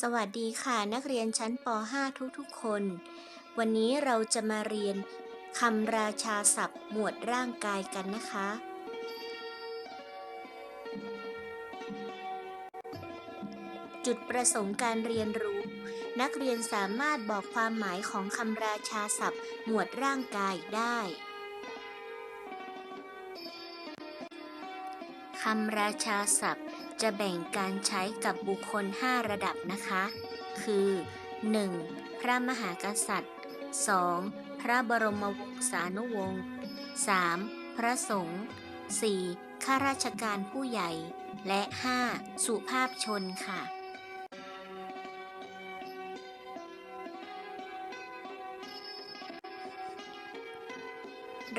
สวัสดีค่ะนักเรียนชั้นป .5 ทุกๆคน วันนี้เราจะมาเรียนคำราชาศัพท์หมวดร่างกายกันนะคะ จุดประสงค์การเรียนรู้ นักเรียนสามารถบอกความหมายของคำราชาศัพท์หมวดร่างกายได้คำราชาศัพท์ จะแบ่งการใช้กับบุคคล 5 ระดับนะคะ คือ 1. พระมหากษัตริย์ 2. พระบรมวงศานุวงศ์ 3. พระสงฆ์ 4. ข้าราชการผู้ใหญ่ และ 5. สุภาพชนค่ะ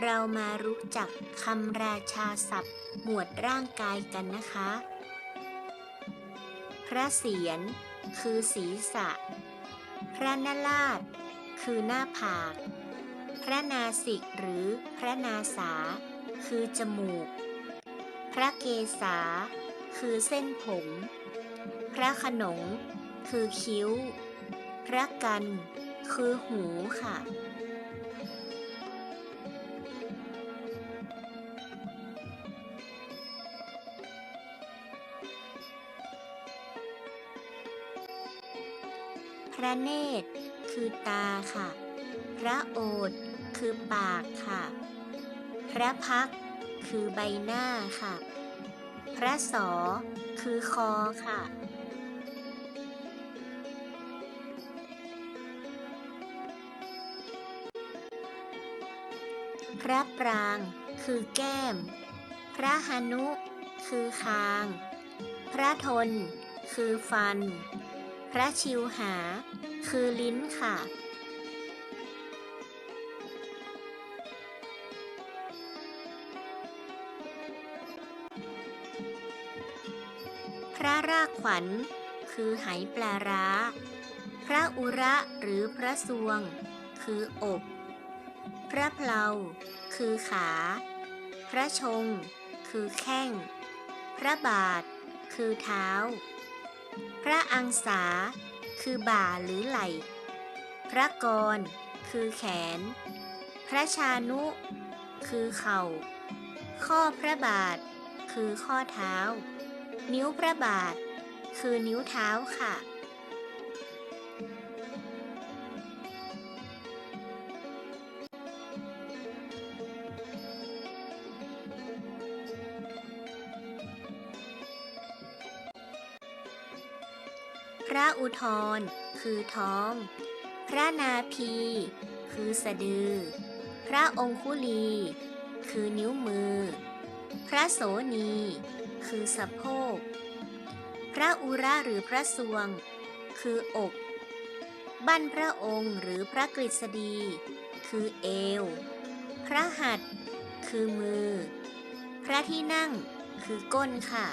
เรามารู้จักคำราชาศัพท์ หมวดร่างกายกันนะคะ พระเศียรคือศีรษะ พระนาราช คือหน้าผาก พระนาสิกหรือพระนาสา คือจมูก พระเกศา คือเส้นผม พระขนง คือคิ้ว พระกัน คือหูค่ะ พระเนตร คือตาค่ะ พระโอษฐ์คือปากค่ะ พระพักคือใบหน้าค่ะ พระสอคือคอค่ะพระปราง คือแก้ม พระหนุ คือคาง พระทน คือฟัน ระชิวหา คือลิ้นค่ะ พระรากขวัญ คือไหปลาร้า พระอุระหรือพระสวง คืออก พระเพลา คือขา พระชง คือแข้ง พระบาท คือเท้า พระอังสา คือบ่าหรือไหล่ พระกร คือแขน พระชานุ คือเข่า ข้อพระบาท คือข้อเท้า นิ้วพระบาท คือนิ้วเท้าค่ะ พระอุทรคือท้อง พระนาพี คือสะดือ พระองคุลี คือนิ้วมือ พระโสนี คือสะโพก พระอุระหรือพระสวง คือ อก บั้นพระองค์หรือพระกฤษฎี คือเอว พระหัตถ์คือมือ พระที่นั่ง คือก้นค่ะ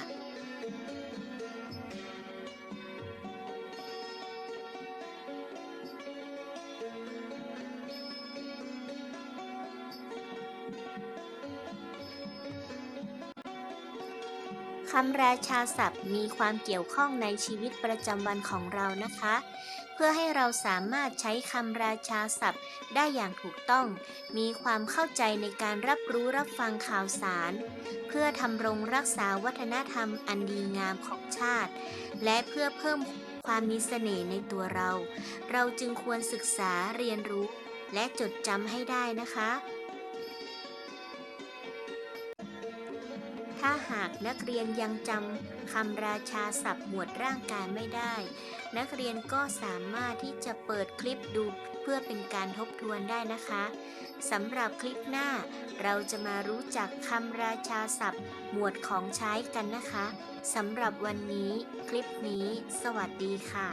คำราชาศัพท์มีความเกี่ยวข้องในชีวิตประจำวันของเรานะคะ เพื่อให้เราสามารถใช้คำราชาศัพท์ได้อย่างถูกต้อง มีความเข้าใจในการรับรู้รับฟังข่าวสาร เพื่อทำรงรักษาวัฒนธรรมอันดีงามของชาติ และเพื่อเพิ่มความมีเสน่ห์ในตัวเรา เราจึงควรศึกษาเรียนรู้ และจดจำให้ได้นะคะ ถ้าหากนักเรียนยังจำคำราชาศัพท์หมวดร่างกายไม่ได้ นักเรียนก็สามารถที่จะเปิดคลิปดูเพื่อเป็นการทบทวนได้นะคะสำหรับคลิปหน้า เราจะมารู้จักคำราชาศัพท์ หมวดของใช้กันนะคะสำหรับวันนี้ คลิปนี้ สวัสดีค่ะ